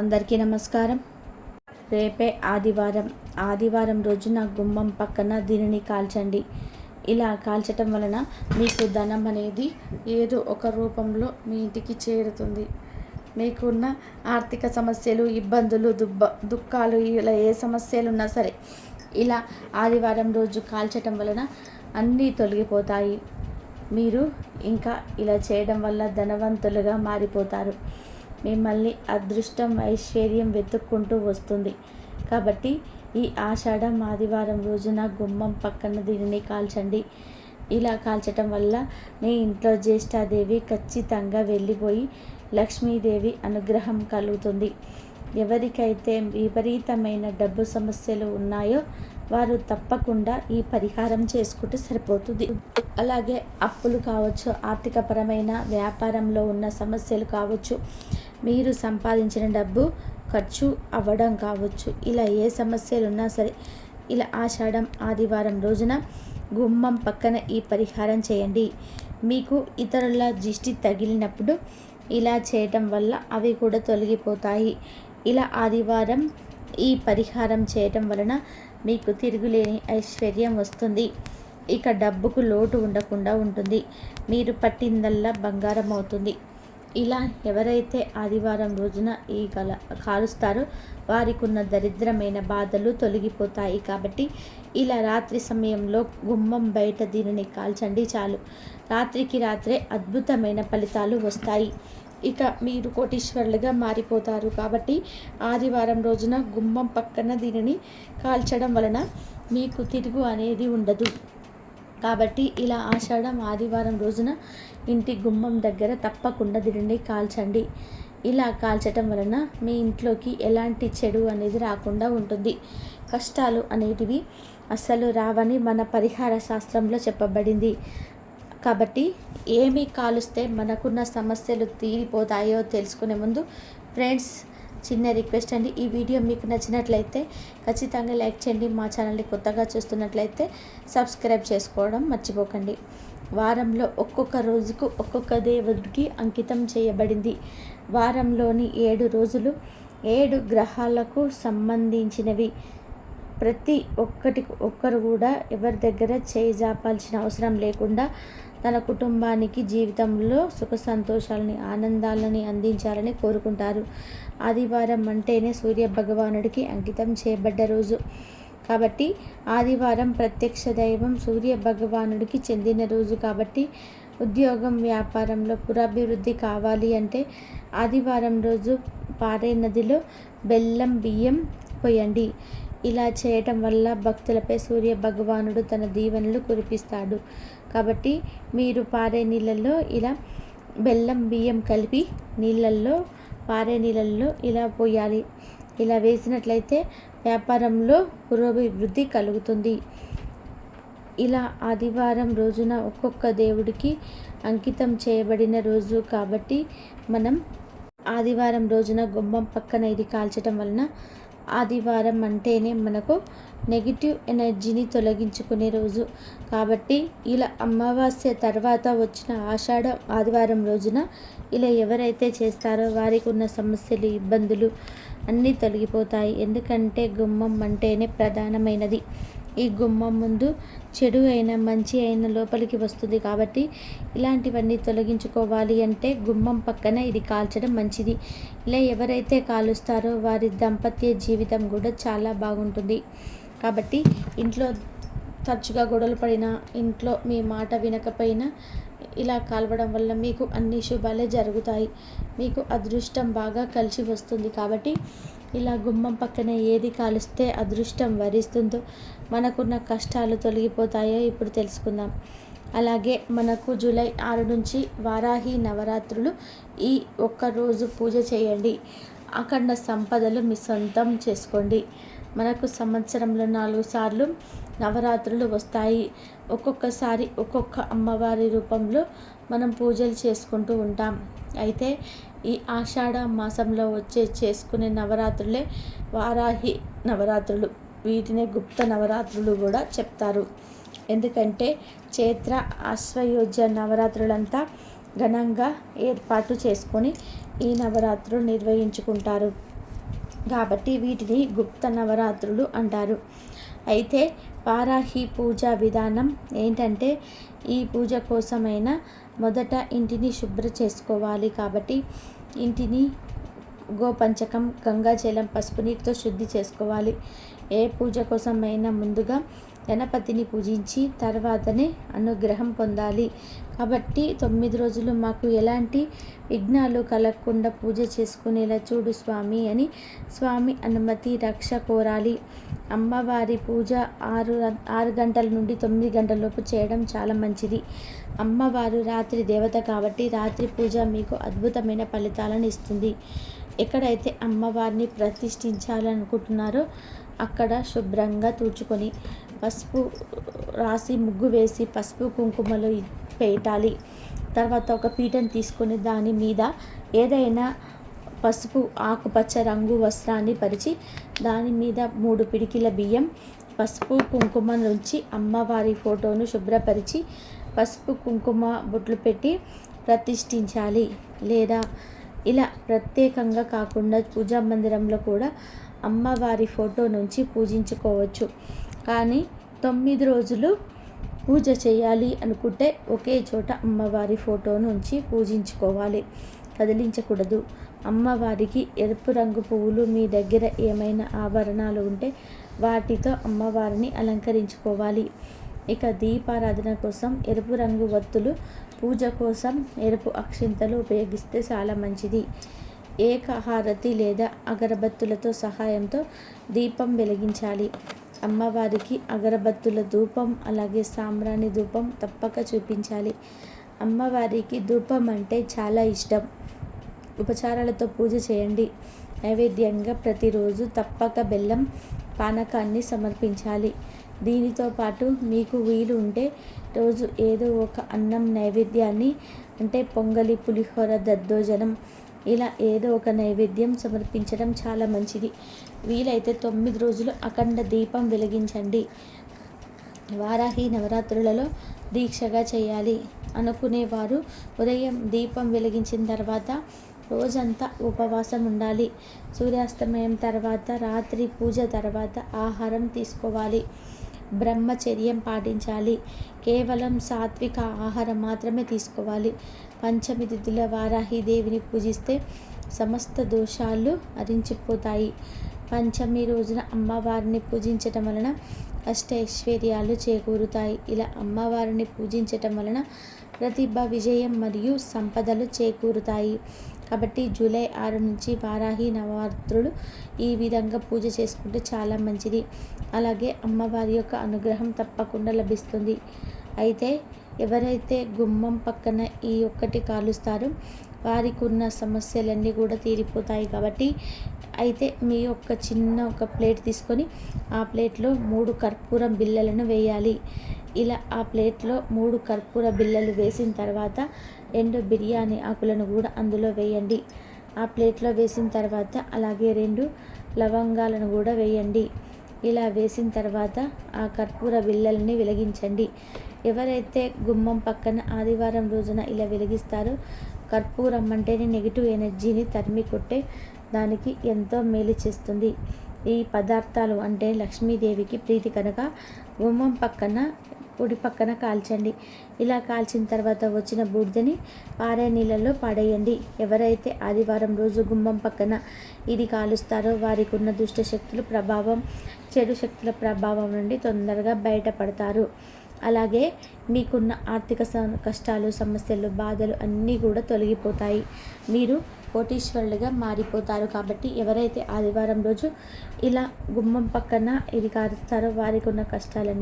అందరికీ నమస్కారం. రేపే ఆదివారం. ఆదివారం రోజున గుమ్మం పక్కన దీనిని కాల్చండి. ఇలా కాల్చటం వలన మీకు ధనం అనేది ఏదో ఒక రూపంలో మీ ఇంటికి చేరుతుంది. మీకున్న ఆర్థిక సమస్యలు ఇబ్బందులు దుబ్బ దుఃఖాలు ఇలా ఏ సమస్యలు ఉన్నా సరే ఇలా ఆదివారం రోజు కాల్చటం వలన అన్నీ తొలగిపోతాయి. మీరు ఇంకా ఇలా చేయడం వల్ల ధనవంతులుగా మారిపోతారు. మిమ్మల్ని అదృష్టం ఐశ్వర్యం వెతుక్కుంటూ వస్తుంది. కాబట్టి ఈ ఆషాఢం ఆదివారం రోజున గుమ్మం పక్కన దీనిని కాల్చండి. ఇలా కాల్చటం వల్ల మీ ఇంట్లో జ్యేష్ఠాదేవి ఖచ్చితంగా వెళ్ళిపోయి లక్ష్మీదేవి అనుగ్రహం కలుగుతుంది. ఎవరికైతే విపరీతమైన డబ్బు సమస్యలు ఉన్నాయో వారు తప్పకుండా ఈ పరిహారం చేసుకుంటే సరిపోతుంది. అలాగే అప్పులు కావచ్చు ఆర్థికపరమైన వ్యాపారంలో ఉన్న సమస్యలు కావచ్చు మీరు సంపాదించిన డబ్బు ఖర్చు అవ్వడం కావచ్చు. ఇలా ఏ సమస్యలు ఉన్నా సరే ఇలా ఆషాఢం ఆదివారం రోజున గుమ్మం పక్కన ఈ పరిహారం చేయండి. మీకు ఇతరుల దిష్టి తగిలినప్పుడు ఇలా చేయటం వల్ల అవి కూడా తొలగిపోతాయి. ఇలా ఆదివారం ఈ పరిహారం చేయటం వలన మీకు తిరుగులేని ఐశ్వర్యం వస్తుంది. ఇక డబ్బుకు లోటు ఉండకుండా ఉంటుంది. మీరు పట్టిందల్లా బంగారం అవుతుంది. ఇలా ఎవరైతే ఆదివారం రోజున ఈ కల కాలుస్తారో వారికి ఉన్న దరిద్రమైన బాధలు తొలగిపోతాయి కాబట్టి ఇలా రాత్రి సమయంలో గుమ్మం బయట దీనిని కాల్చండి చాలు. రాత్రికి రాత్రే అద్భుతమైన ఫలితాలు వస్తాయి. ఇక మీరు కోటీశ్వరులుగా మారిపోతారు కాబట్టి ఆదివారం రోజున గుమ్మం పక్కన దీనిని కాల్చడం వలన మీకు తిరుగు అనేది ఉండదు. కాబట్టి ఇలా ఆషాఢం ఆదివారం రోజున ఇంటి గుమ్మం దగ్గర తప్పకుండా దీనిని కాల్చండి. ఇలా కాల్చటం వలన మీ ఇంట్లోకి ఎలాంటి చెడు అనేది రాకుండా ఉంటుంది. కష్టాలు అనేటివి అస్సలు రావని మన పరిహార శాస్త్రంలో చెప్పబడింది. కాబట్టి ఏమి కాలుస్తే మనకున్న సమస్యలు తీరిపోతాయో తెలుసుకునే ముందు ఫ్రెండ్స్ చిన్న రిక్వెస్ట్ అండి. ఈ వీడియో మీకు నచ్చినట్లయితే ఖచ్చితంగా లైక్ చేయండి. మా ఛానల్ని కొత్తగా చూస్తున్నట్లయితే సబ్స్క్రైబ్ చేసుకోవడం మర్చిపోకండి. వారంలో ఒక్కొక్క రోజుకు ఒక్కొక్క దేవుడికి అంకితం చేయబడింది. వారంలోని ఏడు రోజులు ఏడు గ్రహాలకు సంబంధించినవి. ప్రతి ఒక్కటి ఒక్కరు కూడా ఎవరి దగ్గర చేయి జాపాల్సిన అవసరం లేకుండా తన కుటుంబానికి జీవితంలో సుఖ సంతోషాలని ఆనందాలని అందించాలని కోరుకుంటారు. ఆదివారం అంటేనే సూర్య భగవానుడికి అంకితం చేయబడ్డ రోజు. కాబట్టి ఆదివారం ప్రత్యక్ష దైవం సూర్య భగవానుడికి చెందిన రోజు. కాబట్టి ఉద్యోగం వ్యాపారంలో పురాభివృద్ధి కావాలి అంటే ఆదివారం రోజు పారే నదిలో బెల్లం బియ్యం పోయండి. ఇలా చేయటం వల్ల భక్తులపై సూర్య భగవానుడు తన దీవెనలు కురిపిస్తాడు. కాబట్టి మీరు పారే నీళ్ళల్లో ఇలా బెల్లం బియ్యం కలిపి నీళ్ళల్లో పారే నీళ్ళల్లో ఇలా పోయాలి. ఇలా వేసినట్లయితే వ్యాపారంలో పురోభివృద్ధి కలుగుతుంది. ఇలా ఆదివారం రోజున ఒక్కొక్క దేవుడికి అంకితం చేయబడిన రోజు కాబట్టి మనం ఆదివారం రోజున గుమ్మం పక్కన ఇది కాల్చడం వలన ఆదివారం అంటేనే మనకు నెగిటివ్ ఎనర్జీని తొలగించుకునే రోజు. కాబట్టి ఇలా అమావాస్య తర్వాత వచ్చిన ఆషాఢ ఆదివారం రోజున ఇలా ఎవరైతే చేస్తారో వారికి ఉన్న సమస్యలు ఇబ్బందులు అన్నీ తొలగిపోతాయి. ఎందుకంటే గుమ్మం అంటేనే ప్రధానమైనది. ఈ గుమ్మం ముందు చెడు అయిన మంచి అయిన లోపలికి వస్తుంది కాబట్టి ఇలాంటివన్నీ తొలగించుకోవాలి అంటే గుమ్మం పక్కన ఇది కాల్చడం మంచిది. ఇలా ఎవరైతే కాలుస్తారో వారి దాంపత్య జీవితం కూడా చాలా బాగుంటుంది. కాబట్టి ఇంట్లో తరచుగా గొడవలు పడినా ఇంట్లో మీ మాట వినకపోయినా ఇలా కాలవడం వల్ల మీకు అన్ని శుభాలే జరుగుతాయి. మీకు అదృష్టం బాగా కలిసి వస్తుంది కాబట్టి ఇలా గుమ్మం పక్కన ఏది కాలుస్తే అదృష్టం వరిస్తుందో మనకున్న కష్టాలు తొలగిపోతాయో ఇప్పుడు తెలుసుకుందాం. అలాగే మనకు జూలై ఆరు నుంచి వారాహి నవరాత్రులు ఈ ఒక్క రోజు పూజ చేయండి. అఖండ సంపదలు మీ సొంతం చేసుకోండి. మనకు సంవత్సరంలో నాలుగు సార్లు నవరాత్రులు వస్తాయి. ఒక్కొక్కసారి ఒక్కొక్క అమ్మవారి రూపంలో మనం పూజలు చేసుకుంటూ ఉంటాం. అయితే ఈ ఆషాఢ మాసంలో వచ్చే చేసుకునే నవరాత్రులే వారాహి నవరాత్రులు. వీటినే గుప్త నవరాత్రులు కూడా చెప్తారు. ఎందుకంటే చైత్ర అశ్వయోజ నవరాత్రులంతా ఘనంగా ఏర్పాటు చేసుకొని ఈ నవరాత్రులు నిర్వహించుకుంటారు. కాబట్టి వీటిని గుప్త నవరాత్రులు అంటారు. అయితే వారాహి పూజ విధానం ఏంటంటే ఈ పూజ కోసమైనా మొదట ఇంటిని శుభ్ర చేసుకోవాలి కాబట్టి ఇంటిని గోపంచకం గంగాజలం పసుపు నీటితో శుద్ధి చేసుకోవాలి. ఏ పూజ కోసమైనా ముందుగా గణపతిని పూజించి తర్వాతనే అనుగ్రహం పొందాలి. కాబట్టి తొమ్మిది రోజులు మాకు ఎలాంటి విఘ్నాలు కలగకుండా పూజ చేసుకునేలా చూడు స్వామి అని స్వామి అనుమతి రక్ష కోరాలి. అమ్మవారి పూజ ఆరు ఆరు గంటల నుండి తొమ్మిది గంటల లోపు చేయడం చాలా మంచిది. అమ్మవారు రాత్రి దేవత కాబట్టి రాత్రి పూజ మీకు అద్భుతమైన ఫలితాలను ఇస్తుంది. ఎక్కడైతే అమ్మవారిని ప్రతిష్ఠించాలనుకుంటున్నారో అక్కడ శుభ్రంగా తూచుకొని పసుపు రాసి ముగ్గు వేసి పసుపు కుంకుమలు పెట్టాలి. తర్వాత ఒక పీటను తీసుకొని దాని మీద ఏదైనా పసుపు ఆకుపచ్చ రంగు వస్త్రాన్ని పరిచి దాని మీద మూడు పిడికిల బియ్యం పసుపు కుంకుమ నుంచి అమ్మవారి ఫోటోను శుభ్రపరిచి పసుపు కుంకుమ బొట్లు పెట్టి ప్రతిష్ఠించాలి. లేదా ఇలా ప్రత్యేకంగా కాకుండా పూజా మందిరంలో కూడా అమ్మవారి ఫోటో నుంచి పూజించుకోవచ్చు. కానీ తొమ్మిది రోజులు పూజ చేయాలి అనుకుంటే ఒకే చోట అమ్మవారి ఫోటో నుంచి పూజించుకోవాలి. కదిలించకూడదు. అమ్మవారికి ఎరుపు రంగు పువ్వులు మీ దగ్గర ఏమైనా ఆభరణాలు ఉంటే వాటితో అమ్మవారిని అలంకరించుకోవాలి. ఇక దీపారాధన కోసం ఎరుపు రంగు వత్తులు పూజ కోసం ఎరుపు అక్షింతలు ఉపయోగిస్తే చాలా మంచిది. ఏకహారతి లేదా అగరబత్తులతో సహాయంతో దీపం వెలిగించాలి. అమ్మవారికి అగరబత్తుల ధూపం అలాగే సాంబ్రాణి ధూపం తప్పక చూపించాలి. అమ్మవారికి ధూపం అంటే చాలా ఇష్టం. ఉపచారాలతో పూజ చేయండి. నైవేద్యంగా ప్రతిరోజు తప్పక బెల్లం పానకాన్ని సమర్పించాలి. దీనితో పాటు మీకు వీలు ఉంటే రోజు ఏదో ఒక అన్నం నైవేద్యాన్ని అంటే పొంగలి పులిహోర దద్దోజనం ఇలా ఏదో ఒక నైవేద్యం సమర్పించడం చాలా మంచిది. వీలైతే తొమ్మిది రోజులు అఖండ దీపం వెలిగించండి. వారాహి నవరాత్రులలో దీక్షగా చేయాలి. అనుకునేవారు ఉదయం దీపం వెలిగించిన తర్వాత రోజంతా ఉపవాసం ఉండాలి. సూర్యాస్తమయం తర్వాత రాత్రి పూజ తర్వాత ఆహారం తీసుకోవాలి. బ్రహ్మచర్యం పాటించాలి. కేవలం సాత్విక ఆహారం మాత్రమే తీసుకోవాలి. పంచమి తిథుల వారాహిదేవిని పూజిస్తే సమస్త దోషాలు హరించిపోతాయి పంచమి రోజున అమ్మవారిని పూజించటం వలన అష్టైశ్వర్యాలు చేకూరుతాయి. ఇలా అమ్మవారిని పూజించటం వలన ప్రతిభ విజయం మరియు సంపదలు చేకూరుతాయి. కాబట్టి జూలై ఆరు నుంచి వారాహి నవరాత్రులు ఈ విధంగా పూజ చేసుకుంటే చాలా మంచిది. అలాగే అమ్మవారి యొక్క అనుగ్రహం తప్పకుండా లభిస్తుంది. అయితే ఎవరైతే గుమ్మం పక్కన ఈ ఒక్కటి కాలుస్తారో వారికి ఉన్న సమస్యలన్నీ కూడా తీరిపోతాయి కాబట్టి అయితే మీ యొక్క చిన్న ఒక ప్లేట్ తీసుకొని ఆ ప్లేట్లో మూడు కర్పూరం బిళ్ళలను వేయాలి. ఇలా ఆ ప్లేట్లో మూడు కర్పూర బిళ్ళలు వేసిన తర్వాత రెండు బిర్యానీ ఆకులను కూడా అందులో వేయండి. ఆ ప్లేట్లో వేసిన తర్వాత అలాగే రెండు లవంగాలను కూడా వేయండి. ఇలా వేసిన తర్వాత ఆ కర్పూర బిళ్ళల్ని వెలిగించండి. ఎవరైతే గుమ్మం పక్కన ఆదివారం రోజున ఇలా వెలిగిస్తారో కర్పూరం అంటేనే నెగిటివ్ ఎనర్జీని తరిమి కొట్టే దానికి ఎంతో మేలు చేస్తుంది. ఈ పదార్థాలు అంటే లక్ష్మీదేవికి ప్రీతి కనుక గుమ్మం పక్కన కుడి పక్కన కాల్చండి. ఇలా కాల్చిన తర్వాత వచ్చిన బూడిదని పారే నీళ్ళల్లో పాడేయండి. ఎవరైతే ఆదివారం రోజు గుమ్మం పక్కన ఇది కాలుస్తారో వారికి ఉన్న దుష్ట శక్తులు ప్రభావం చెడు శక్తుల ప్రభావం నుండి తొందరగా బయటపడతారు. అలాగే మీకున్న ఆర్థిక కష్టాలు సమస్యలు బాధలు అన్నీ కూడా తొలగిపోతాయి. మీరు కోటీశ్వరులుగా మారిపోతారు కాబట్టి ఎవరైతే ఆదివారం రోజు ఇలా గుమ్మం పక్కన ఇది కారుస్తారో వారికి ఉన్న కష్టాలన్నీ